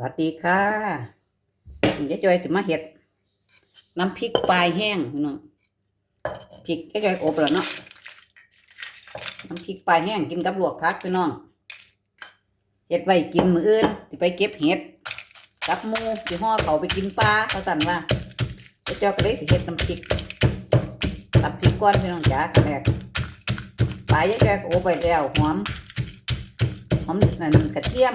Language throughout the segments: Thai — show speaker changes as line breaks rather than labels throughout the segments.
วัสดีค่ะยายจอยสิมาเห็ด น้ำพริกปลายแห้งพี่น้องพริกยายจอยอบแล้วเนาะน้ำพริกปลายแห้งกินกับลวกพักพี่น้องเห็ดไว้กินมืออื่นสิไปเก็บเห็ดกับหมูสิห่อเขาไปกินปลาเขาสั่นว่ายายจอยก็เลยสิเห็ดน้ำพริกตับพริกก้อนพี่น้องจ๋าแรกปลายยายจอยอบไว้แล้วหอมหอมนั่นกระเทียม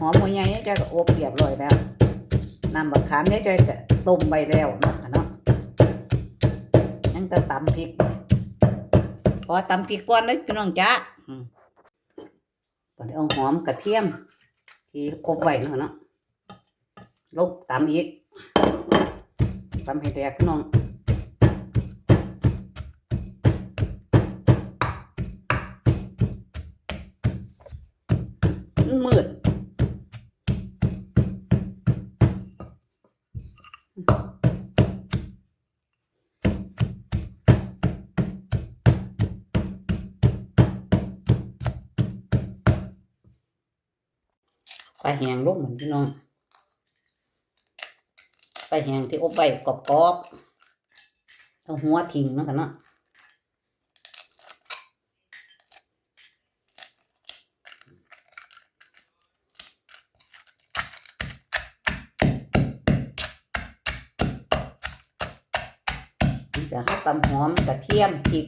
หอมหัวใหญ่จอยก็อบเรียบร้อยแล้วน้ำบักขามยายจอยก็ต้มไปแล้วเนาะเนาะยังจะตำพริกพอตำพริกก่อนเลยพี่น้องจ้าอืมก่อนเอาหอมกระเทียม ที่อบไว้เนาะเนาะลบตำอีกตำให้แตกพี่น้อง ปลาแห้งลูกเหมือนพี่น้องปลาแห้งที่อบไว้กรอบๆเอาหัวทิ้งนะกันเนาะจะให้ตำหอมกระเทียมพริก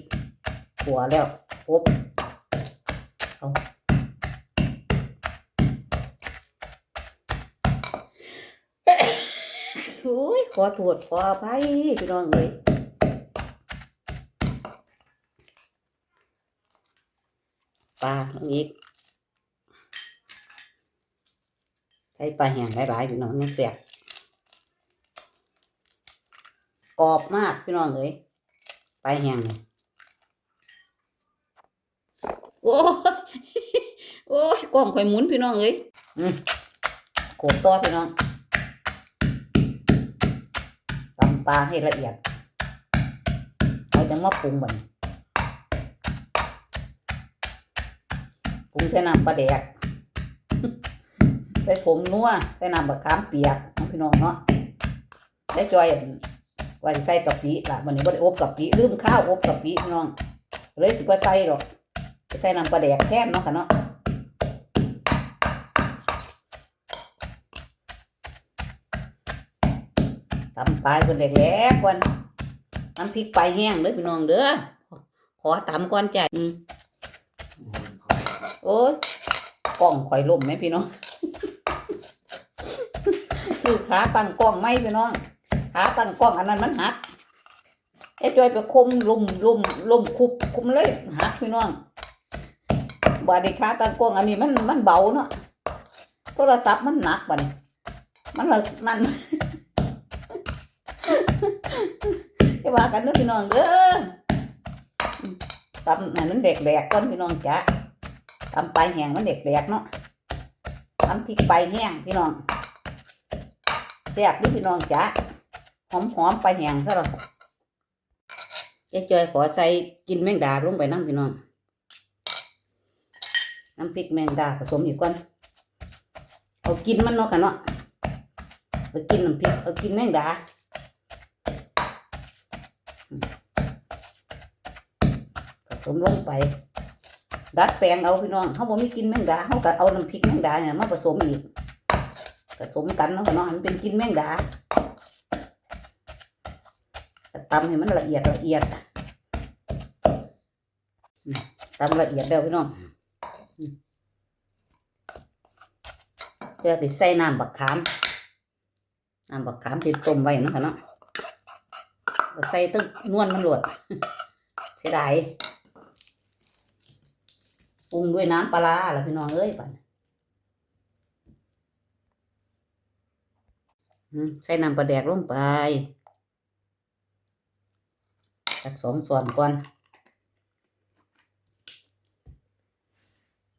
ขัวแล้วอบเอา โอ้ยขอโทษขออภัยพี่น้องเอ้ยปลาลงอีกใช้ปลาแห้งหลายๆพี่น้องนี่เสียบกรอบมากพี่น้องเอ้ยปลาแห้งนี่โอ้ยโอ้ยกล้องข่อยหมุนพี่น้องเอ้ยอืมโขดต่อพี่น้อง ตำ ปลาให้ละเอียดเราจะมาปรุงมันปรุงใส่น้ำปลาแดกใส่ผงนัวใส่น้ำบะขามเปียกน้องพี่น้องเนาะใส่จอยว่าสิใส่กะปิล่ะวันนี้บ่ได้อบกะปิลืมข้าวอบกะปิพี่น้องเลยสิบ่ใส่หรอกใส่น้ำปลาแดกแทนเนาะค่ะเนาะ ตำปลายคนแหลกๆก่อนน้ำพริกปลายแห้งเด้อพี่น้องเด้อขอตำก่อนจ้ะอืมโอ้ยกล้องข่อยล่มไหมพี่น้องซื้อขาตั้งกล้องไหมพี่น้องขาตั้งกล้องอันนั้นมันหักไอ้จอยไปคมลุ่มลุ่มลุ่มคุบคุมเลยหักพี่น้องบาดีขาตั้งกล้องอันนี้มันมันเบาเนาะโทรศัพท์มันหนักบัดนี้มันเลยนั่น จะว่ากันเด้อพี่น้องเด้ออืมตำให้มันเด็กแดกก่อนพี่น้องจ้ะตำไปแห้งมันเด็กแดกเนาะตำพริกไปแห้งพี่น้องแซ่บดิพี่น้องจ้ะหอมหอมๆปแห้งซะหรอกยายจอยขอใส่กินแมงดาลงไปน้ำพี่น้องน้ำพริกแมงดาผสมอีกก่อนเอากินมันเนาะค่ะเนาะเอากินน้ำพริกเอากินแมงดา ผสมลงไป ดัดแปลงเอาพี่น้องเขาบอกมีกินแมงดาเขาก็เอาน้ำพริกแมงดาเนี่ยมาผสมอีกผสมกันเนาะพี่น้องมันเป็นกินแมงดาตำให้มันละเอียดละเอียดตำละเอียดแล้วพี่น้องอืมเดี๋ยวไปใส่น้ำบักขามน้ำบักขามที่ต้มไว้นะค่ะเนาะ ใส่ตึ้งนวลมันหลวดเสียดายปรุงด้วยน้ำปลาแล้วพี่น้องเอ้ยปันใส่น้ำปลาแดกลงไปจักสองส่วนก่อน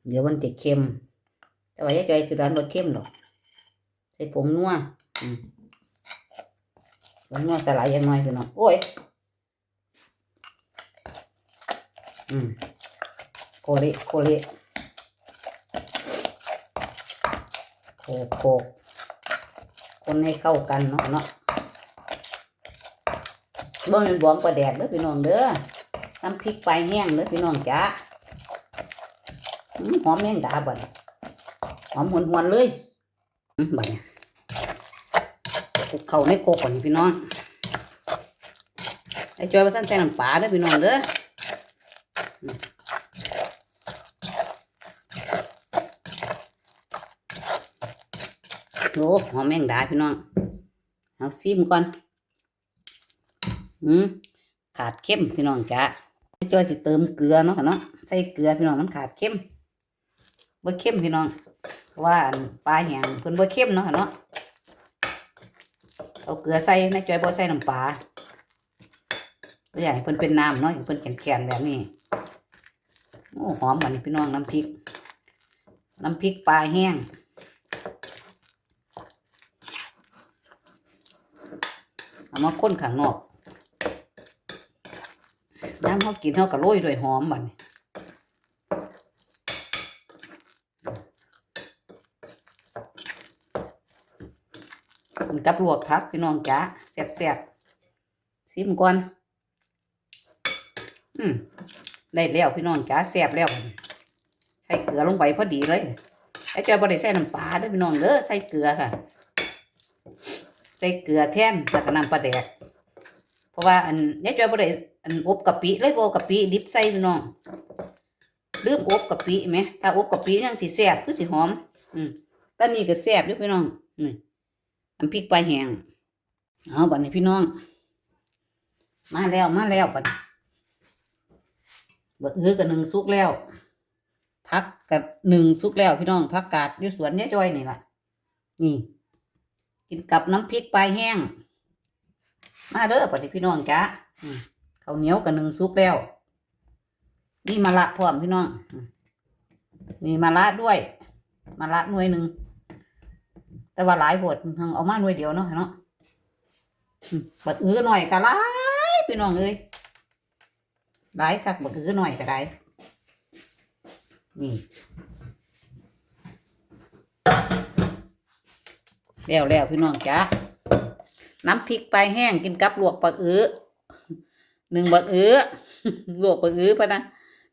เดี๋ยวมันติดเค็ม แต่ว่ายายจอยคือร้านรสเค็มหรอก ใส่ผงนัวอืม ผงนัวสลายย่างน้อยพี่น้องโอ้ยอืมโคละโคละโคโคคนให้เข้ากันเนาะเนาะบ่ม่นบวงปลาแดกเด้อพี่น้องเด้อน้ำพริกปลายแห้งเด้อพี่น้องจ้าหอมแมงดาบ่ดหอมหวนๆเลยอืมบัดนี้ คลุกเข้าในโกกก่อนนี่พี่น้องไอ้จอยว่าท่านใส่น้ำปลาเด้อพี่น้องเด้อโอ้หอมแมงดาพี่น้อง เอาซิมก่อนอืมขาดเข้มพี่น้องจ้ะจอยสิเติมเกลือเนาะค่ะเนาะใส่เกลือพี่น้องมันขาดเข้มบ่เข้มพี่น้องเพราะว่าปลาแห้งเพิ่นบ่เข้มเนาะค่ะเนาะ เอาเกลือใส่ในจอยบ่ใส่น้ำปลาตัวอย่างให้เพิ่นเป็นน้ำเนาะอย่างเพิ่นแข็งๆแบบนี้โอ้หอมมันพี่น้องน้ำพริก น้ำพริกปลาแห้งเอามาค้นข้างนอกน้ำเขากินเขาก็โรยด้วยหอมบัดน กับลวกผักพี่น้องจ้าแซ่บๆซิมก่อนอืมได้แล้วพี่น้องจ้าแซ่บแล้ว ใส่เกลือลงไปพอดีเลยไอ้จอยบ่ได้ใส่น้ำปลาด้วยพี่น้องเด้อใส่เกลือค่ะ ใส่เกลือแท่นแล้วก็น้ำปลาแดก เพราะว่าอันยายจอยบ่ได้อันอบกะปิเลยบ่เอากะปิดิบใส่พี่น้องลืมอบกะปิไหมถ้าอบกะปิยังสิแซ่บคือสิหอม อืมตอนนี้ก็แซ่บอยู่พี่น้องนี่ อันพริกปลาแห้งเอาบัดนี้พี่น้อง มาแล้วมาแล้วบัดบัดอื้อกับหนึ่งสุกแล้วพักกับหนึ่งสุกแล้วพี่น้องพักกาดอยู่สวนยายจอยนี่ละนี่ กินกับน้ำพริกปลายแห้ง มาเด้อปฏิพี่น้องจ้าข้าวเหนียวกับหนึ่งซุกแล้ว นี่มะละพร้อมพี่น้องนี่มะละด้วยมะละหน่วยหนึ่ง แต่ว่าหลายบททางเอามาหน่วยเดียวเนาะเนาะบัดอื้อหน่อยก็หลายพี่น้องเอ้ยหลายคักบัดอื้อหน่อยก็ได้นี่แล้วแล้วพี่น้องจ้าน้ำพริกปลายแห้งกินกับลวกปลาอื้อหนึ่งบักอื้อลวกปลาอื้อปะนะ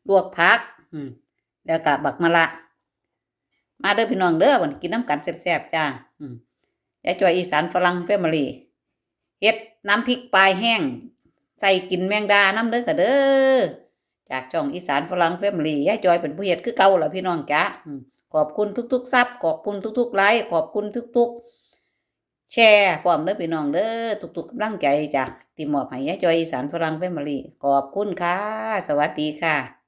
ลวกผัก แล้วก็บักมะละ มาเด้อพี่น้องเด้อวันกินน้ำกันแซ่บๆจ้าอยายจอยอีสานฝรั่งแฟมิลี่เฮ็ดน้ำพริกปลายแห้ง ใส่กินแมงดาน้ำเด้อค่ะเด้อจากช่องอีสานฝรั่งแฟมิลี่ยายจอยเป็นผู้เฮ็ดคือเก่าล่ะพี่น้องจ้าขอบคุณทุกๆซับขอบคุณทุกๆไลค์ขอบคุณทุก ๆ แชร์พร้อมเด้อพี่น้องเด้อทุกๆกำลังใจจากที่มอบให้ยายจอยอีสานฝรั่งแฟมิลี่ขอบคุณค่ะ สวัสดีค่ะ